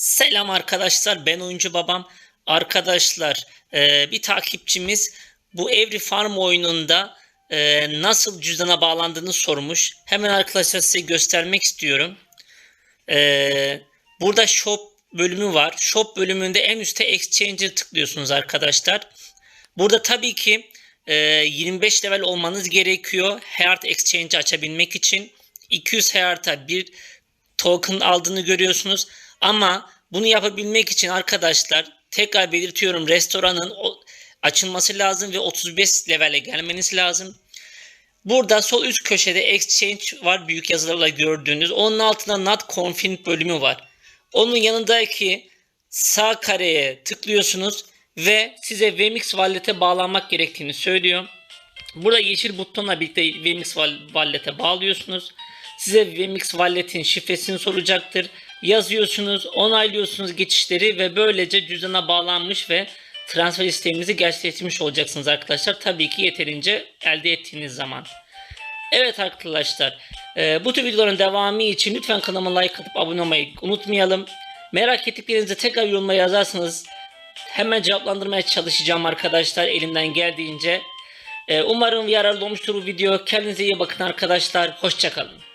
Selam arkadaşlar ben oyuncu babam. Arkadaşlar e, bir takipçimiz bu Every Farm oyununda e, nasıl cüzdana bağlandığını sormuş. Hemen arkadaşlar size göstermek istiyorum. E, burada shop bölümü var. Shop bölümünde en üstte Exchange'e tıklıyorsunuz arkadaşlar. Burada tabii ki e, 25 level olmanız gerekiyor. Heart Exchange'i açabilmek için. 200 Heart'a bir token aldığını görüyorsunuz. Ama bunu yapabilmek için arkadaşlar tekrar belirtiyorum restoranın açılması lazım ve 35 levele gelmeniz lazım. Burada sol üst köşede exchange var büyük yazılarla gördüğünüz. Onun altında not confirmed bölümü var. Onun yanındaki sağ kareye tıklıyorsunuz ve size Vmix Wallet'e bağlanmak gerektiğini söylüyor. Burada yeşil butonla birlikte Vmix Wall- Wallet'e bağlıyorsunuz. Size Vmix Wallet'in şifresini soracaktır. Yazıyorsunuz, onaylıyorsunuz geçişleri ve böylece cüzdana bağlanmış ve transfer işleminizi gerçekleştirmiş olacaksınız arkadaşlar. Tabii ki yeterince elde ettiğiniz zaman. Evet arkadaşlar, e, bu tür videoların devamı için lütfen kanalıma like atıp abone olmayı unutmayalım. Merak ettiklerinizi tekrar yorumlara yazarsanız hemen cevaplandırmaya çalışacağım arkadaşlar elimden geldiğince. E, umarım yararlı olmuştur bu video. Kendinize iyi bakın arkadaşlar. Hoşçakalın.